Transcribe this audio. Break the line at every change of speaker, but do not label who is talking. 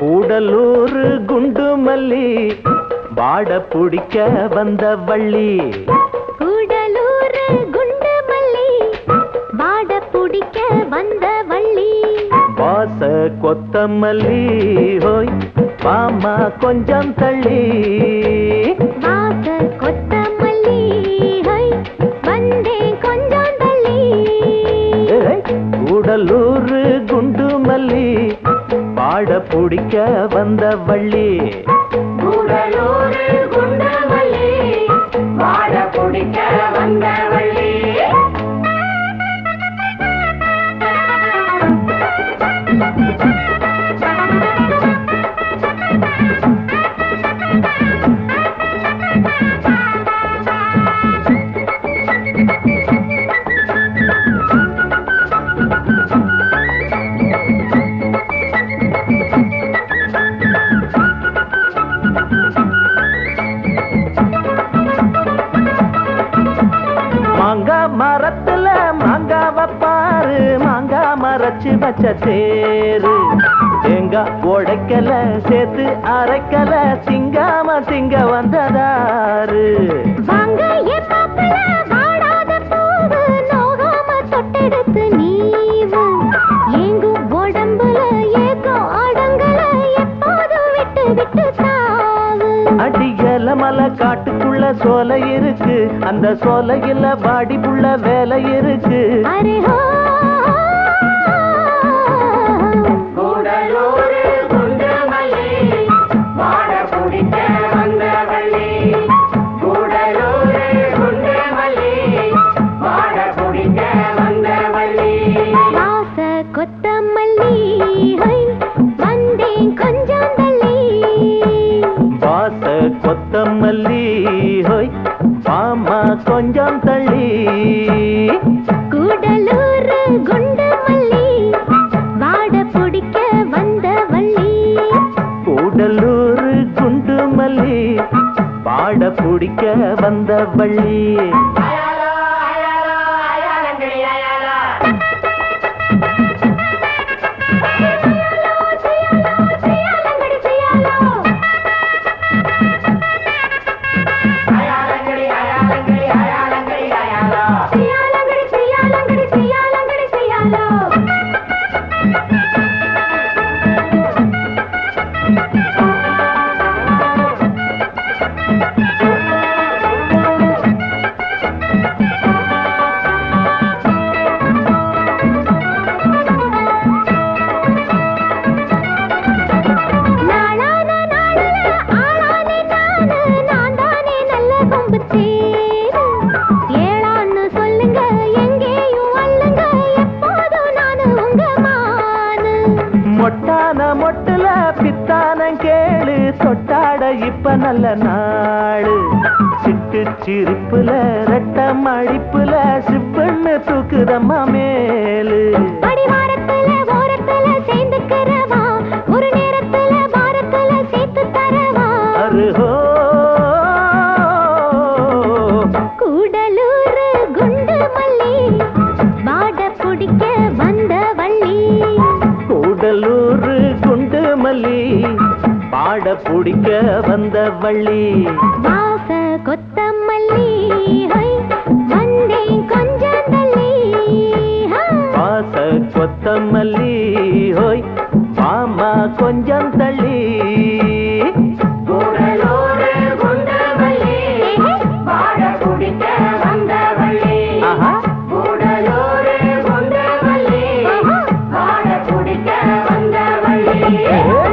கூடலூர் குண்டு மல்லி வாட பிடிக்க வந்த வள்ளி.
கூடலூர் குண்டு மல்லி வாட வந்த வள்ளி.
வாச கொத்தமல்லி ஹோய் மாமா கொஞ்சம் தள்ளி.
வாச கொத்தமல்லி ஹை வந்தேன் கொஞ்சம் தள்ளி.
கூடலூர் குண்டு மல்லி வாட பிடிக்க வந்த வள்ளி. மரச்சு வச்ச தேரு தேங்காய் உடைக்கல சேர்த்து அரைக்கல திங்காம திங்க வந்ததாரு. அடியல மலை காட்டுக்குள்ள சோலை இருக்கு. அந்த சோலையில பாடி புள்ள வேலை இருக்கு.
அரே கொத்தமல்லி
ஹோய் மாமா கொஞ்சம் தள்ளி
கூடலூர் குண்டு மல்லி வாட பிடிக்க வந்த வள்ளி.
கூடலூர் குண்டு மல்லி பாட பிடிக்க வந்த வள்ளி. பித்தான கேளு தொட்டாட இப்ப நல்ல நாடு சிட்டு சிரிப்புல ரெட்ட மடிப்புல சிப்புன்னு தூக்குதம்மா மேலு.
கூடலூர் குண்டு மல்லி வாட பிடிக்க வந்த
பிடிக்க வந்த வள்ளி
வாச கொத்தமல்லி ஹை வந்தேன் கொஞ்சம் தள்ளி.
வாச கொத்தமல்லி ஹோய் மாமா கொஞ்சம் தள்ளி